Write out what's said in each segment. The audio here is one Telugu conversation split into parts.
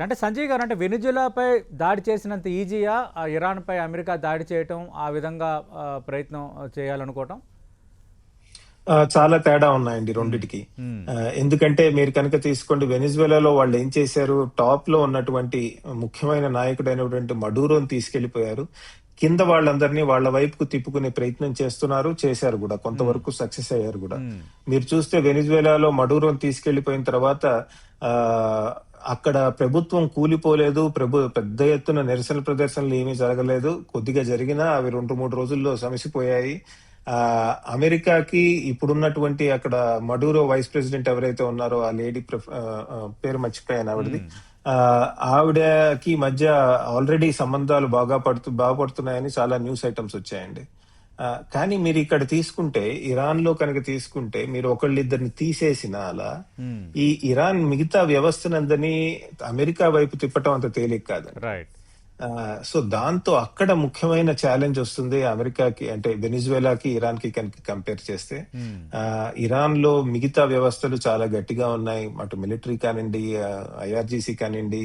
అంటే సంజయ్ గారు అంటే వెనిజులాపై దాడి చేసినంత ఈజీయా? ఆ ఇరాన్పై అమెరికా దాడి చేయటం ఆ విధంగా ప్రయత్నం చేయాలనుకోవటం? చాలా తేడా ఉన్నాయండి రెండిటికి. ఎందుకంటే మీరు కనుక తీసుకోండి వెనిజువేలాలో వాళ్ళు ఏం చేశారు? టాప్లో ఉన్నటువంటి ముఖ్యమైన నాయకుడైనటువంటి మడూరోని తీసుకెళ్ళిపోయారు కింద వాళ్ళందరినీ వాళ్ళ వైపుకు తిప్పుకునే ప్రయత్నం చేస్తున్నారు చేశారు కూడా. కొంతవరకు సక్సెస్ అయ్యారు కూడా. మీరు చూస్తే వెనిజువేలాలో మడూరోని తీసుకెళ్ళిపోయిన తర్వాత ఆ అక్కడ ప్రభుత్వం కూలిపోలేదు ప్రభు పెద్ద ఎత్తున నిరసన ప్రదర్శనలు ఏమీ జరగలేదు. కొద్దిగా జరిగినా అవి రెండు మూడు రోజుల్లో సమసిపోయాయి. ఆ అమెరికాకి ఇప్పుడున్నటువంటి అక్కడ మడూరో వైస్ ప్రెసిడెంట్ ఎవరైతే ఉన్నారో ఆ లేడీ పేరు మర్చిపోయాను ఆవిడది. ఆ, ఆవిడకి మధ్య ఆల్రెడీ సంబంధాలు బాగా పడుతూ బాగుపడుతున్నాయని చాలా న్యూస్ ఐటమ్స్ వచ్చాయండి. కానీ మీరు ఇక్కడ తీసుకుంటే ఇరాన్లో కనుక తీసుకుంటే మీరు ఒకళ్ళిద్దరిని తీసేసిన అలా ఈ ఇరాన్ మిగతా వ్యవస్థనందని అమెరికా వైపు తిప్పటం అంత తేలిక కాదు. రైట్ సో దాంతో అక్కడ ముఖ్యమైన ఛాలెంజ్ వస్తుంది అమెరికాకి అంటే వెనిజువేలాకి ఇరాన్కి కనుక కంపేర్ చేస్తే ఆ, ఇరాన్లో మిగతా వ్యవస్థలు చాలా గట్టిగా ఉన్నాయి. అటు మిలిటరీ కానివ్వండి ఐఆర్జీసీ కానివ్వండి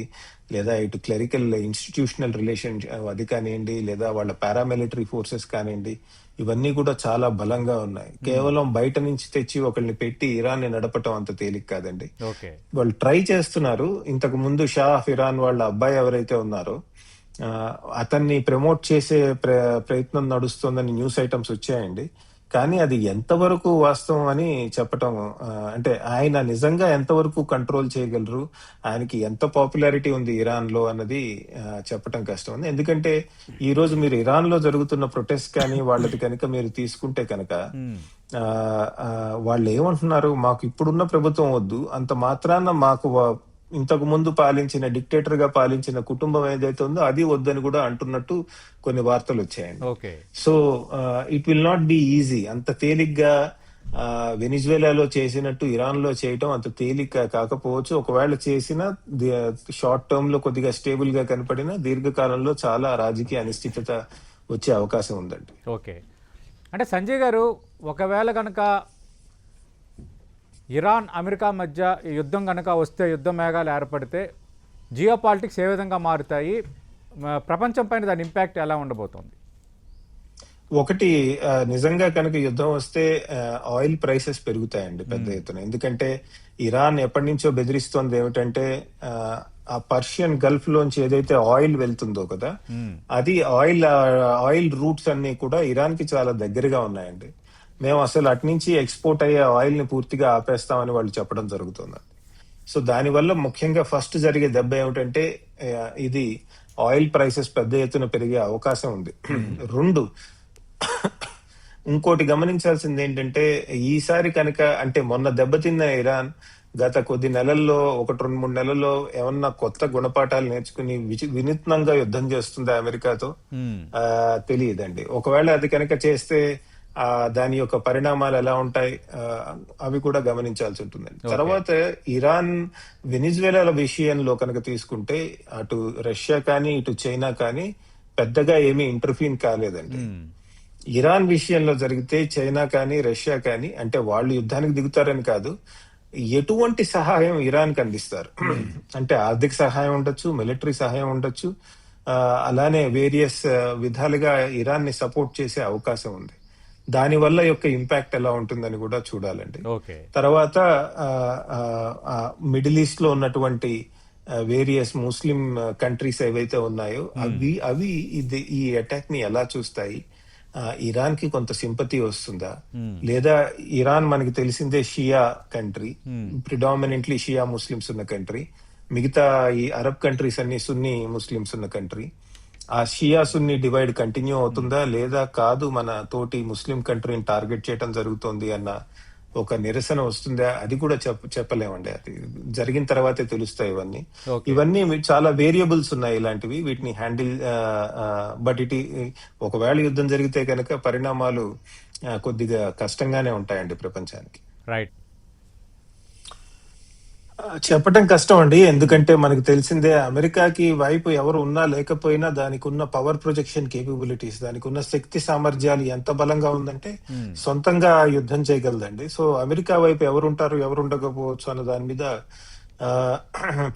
లేదా ఇటు క్లరికల్ ఇన్స్టిట్యూషనల్ రిలేషన్ అది కానివ్వండి లేదా వాళ్ళ పారామిలిటరీ ఫోర్సెస్ కానివ్వండి ఇవన్నీ కూడా చాలా బలంగా ఉన్నాయి. కేవలం బయట నుంచి తెచ్చి ఒకళ్ళని పెట్టి ఇరాన్ని నడపటం అంత తేలిక కాదండి. ఓకే. వాళ్ళు ట్రై చేస్తున్నారు. ఇంతకు ముందు షా ఆఫ్ ఇరాన్ వాళ్ళ అబ్బాయి ఎవరైతే ఉన్నారో అతన్ని ప్రమోట్ చేసే ప్ర ప్రయత్నం నడుస్తోందని న్యూస్ ఐటమ్స్ వచ్చాయండి. కానీ అది ఎంతవరకు వాస్తవం అని చెప్పటం అంటే ఆయన నిజంగా ఎంతవరకు కంట్రోల్ చేయగలరు? ఆయనకి ఎంత పాపులారిటీ ఉంది ఇరాన్లో అన్నది చెప్పటం కష్టం ఉంది. ఎందుకంటే ఈ రోజు మీరు ఇరాన్లో జరుగుతున్న ప్రొటెస్ట్ కానీ వాళ్ళది కనుక మీరు తీసుకుంటే కనుక వాళ్ళు ఏమంటున్నారు? మాకు ఇప్పుడున్న ప్రభుత్వం వద్దు. అంత మాత్రాన మాకు ఇంతకు ముందు పాలించిన డిక్టేటర్గా పాలించిన కుటుంబం ఏదైతే ఉందో అది వద్దని కూడా అంటున్నట్టు కొన్ని వార్తలు వచ్చాయండి. Okay. So it will not be easy అంత తేలిగ్గా వెనిజువేలాలో చేసినట్టు ఇరాన్లో చేయటం అంత తేలిక కాకపోవచ్చు. ఒకవేళ చేసిన షార్ట్ టర్మ్లో కొద్దిగా స్టేబుల్గా కనపడిన దీర్ఘకాలంలో చాలా రాజకీయ అనిశ్చితత వచ్చే అవకాశం ఉందండి. ఓకే. అంటే సంజయ్ గారు ఒకవేళ కనుక ఇరాన్ అమెరికా మధ్య యుద్ధం కనుక వస్తే యుద్ధ మేఘాలు ఏర్పడితే జియో పాలిటిక్స్ ఏ విధంగా మారుతాయి? ప్రపంచం పైన దాని ఇంపాక్ట్ ఎలా ఉండబోతోంది? ఒకటి నిజంగా కనుక యుద్ధం వస్తే ఆయిల్ ప్రైసెస్ పెరుగుతాయండి పెద్ద ఎత్తున. ఎందుకంటే ఇరాన్ ఎప్పటి నుంచో బెదిరిస్తోంది ఏమిటంటే ఆ, పర్షియన్ గల్ఫ్ లోంచి ఏదైతే ఆయిల్ వెళ్తుందో కదా అది ఆయిల్ ఆయిల్ రూట్స్ అన్ని కూడా ఇరాన్కి చాలా దగ్గరగా ఉన్నాయండి. మేము అసలు అటు నుంచి ఎక్స్పోర్ట్ అయ్యే ఆయిల్ని పూర్తిగా ఆపేస్తామని వాళ్ళు చెప్పడం జరుగుతుంది. సో దానివల్ల ముఖ్యంగా ఫస్ట్ జరిగే దెబ్బ ఏమిటంటే ఇది ఆయిల్ ప్రైసెస్ పెద్ద ఎత్తున పెరిగే అవకాశం ఉంది. రెండు ఇంకోటి గమనించాల్సింది ఏంటంటే ఈసారి కనుక అంటే మొన్న దెబ్బతిన్న ఇరాన్ గత కొద్ది నెలల్లో ఒకటి రెండు మూడు నెలల్లో ఏమన్నా కొత్త గుణపాఠాలు నేర్చుకుని వినూత్నంగా యుద్ధం చేస్తుందా అమెరికాతో? ఆ, తెలియదండి. ఒకవేళ అది కనుక చేస్తే దాని యొక్క పరిణామాలు ఎలా ఉంటాయి అవి కూడా గమనించాల్సి ఉంటుందండి. తర్వాత ఇరాన్ వెనిజువేలాల విషయంలో కనుక తీసుకుంటే అటు రష్యా కానీ ఇటు చైనా కానీ పెద్దగా ఏమీ ఇంటర్ఫీన్ కాలేదండి. ఇరాన్ విషయంలో జరిగితే చైనా కానీ రష్యా కానీ అంటే వాళ్ళు యుద్ధానికి దిగుతారని కాదు ఎటువంటి సహాయం ఇరాన్కి అందిస్తారు అంటే ఆర్థిక సహాయం ఉండొచ్చు మిలిటరీ సహాయం ఉండొచ్చు అలానే వేరియస్ విధాలుగా ఇరాన్ని సపోర్ట్ చేసే అవకాశం ఉంది. దాని వల్ల యొక్క ఇంపాక్ట్ ఎలా ఉంటుందని కూడా చూడాలండి. తర్వాత మిడిల్ ఈస్ట్లో ఉన్నటువంటి వేరియస్ ముస్లిం కంట్రీస్ ఏవైతే ఉన్నాయో అవి అవి ఇది ఈ అటాక్ని ఎలా చూస్తాయి? ఇరాన్కి కొంత సింపతి వస్తుందా? లేదా ఇరాన్ మనకి తెలిసిందే షియా కంట్రీ ప్రిడామినెంట్లీ షియా ముస్లిమ్స్ ఉన్న కంట్రీ మిగతా ఈ అరబ్ కంట్రీస్ అన్ని సున్నీ ముస్లిమ్స్ ఉన్న కంట్రీ. ఆ షియా సున్ని డివైడ్ కంటిన్యూ అవుతుందా లేదా కాదు మన తోటి ముస్లిం కంట్రీని టార్గెట్ చేయడం జరుగుతోంది అన్న ఒక నిరసన వస్తుందా? అది కూడా చెప్ప చెప్పలేమండి. అది జరిగిన తర్వాతే తెలుస్తాయి ఇవన్నీ. ఇవన్నీ చాలా వేరియబుల్స్ ఉన్నాయి ఇలాంటివి. వీటిని హ్యాండిల్ బట్ ఇటు ఒకవేళ యుద్ధం జరిగితే కనుక పరిణామాలు కొద్దిగా కష్టంగానే ఉంటాయండి ప్రపంచానికి. రైట్. చెప్పటం కష్టం అండి. ఎందుకంటే మనకు తెలిసిందే అమెరికాకి వైపు ఎవరు ఉన్నా లేకపోయినా దానికి ఉన్న పవర్ ప్రొజెక్షన్ కేపబిలిటీస్ దానికి ఉన్న శక్తి సామర్థ్యాలు ఎంత బలంగా ఉందంటే సొంతంగా యుద్ధం చేయగలదండి. సో అమెరికా వైపు ఎవరు ఉంటారు ఎవరు ఉండకపోవచ్చు అన్న దాని మీద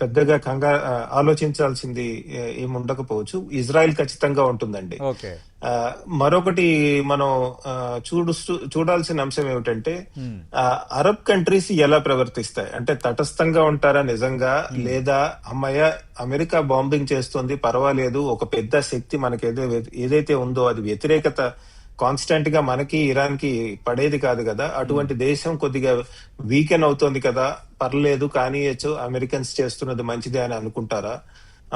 పెద్దగా కంగా ఆలోచించాల్సింది ఏమి ఉండకపోవచ్చు. ఇజ్రాయెల్ ఖచ్చితంగా ఉంటుందండి. మరొకటి మనం చూడుస్తూ చూడాల్సిన అంశం ఏమిటంటే అరబ్ కంట్రీస్ ఎలా ప్రవర్తిస్తాయి? అంటే తటస్థంగా ఉంటారా నిజంగా? లేదా అమ్మయ్య అమెరికా బాంబింగ్ చేస్తుంది పర్వాలేదు ఒక పెద్ద శక్తి మనకి ఏదో ఏదైతే ఉందో అది వ్యతిరేకత కాన్స్టెంట్గా మనకి ఇరాన్కి పడేది కాదు కదా. అటువంటి దేశం కొద్దిగా వీకెన్ అవుతోంది కదా. పర్లేదు కానీయచ్చు అమెరికన్స్ చేస్తున్నది మంచిదే అని అనుకుంటారా?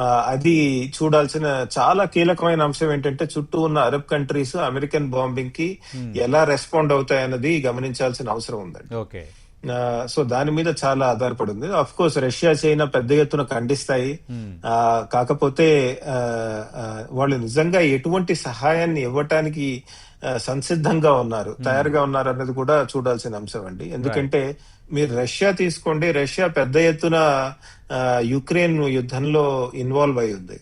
అది చూడాల్సిన చాలా కీలకమైన అంశం ఏంటంటే చుట్టూ ఉన్న అరబ్ కంట్రీస్ అమెరికన్ బాంబింగ్కి ఎలా రెస్పాండ్ అవుతాయన్నది గమనించాల్సిన అవసరం ఉందండి. ఓకే. సో దాని మీద చాలా ఆధారపడి ఉంది అఫ్ కోర్స్ రష్యా చైనా పెద్ద ఎత్తున ఖండిస్తాయి. ఆ, కాకపోతే వాళ్ళు నిజంగా ఎటువంటి సహాయాన్ని ఇవ్వటానికి సంసిద్ధంగా ఉన్నారు తయారుగా ఉన్నారు అన్నది కూడా చూడాల్సిన అంశం అండి. ఎందుకంటే మీరు రష్యా తీసుకోండి రష్యా పెద్ద ఎత్తున ఆ, యుక్రెయిన్ యుద్ధంలో ఇన్వాల్వ్ అయి ఉంది.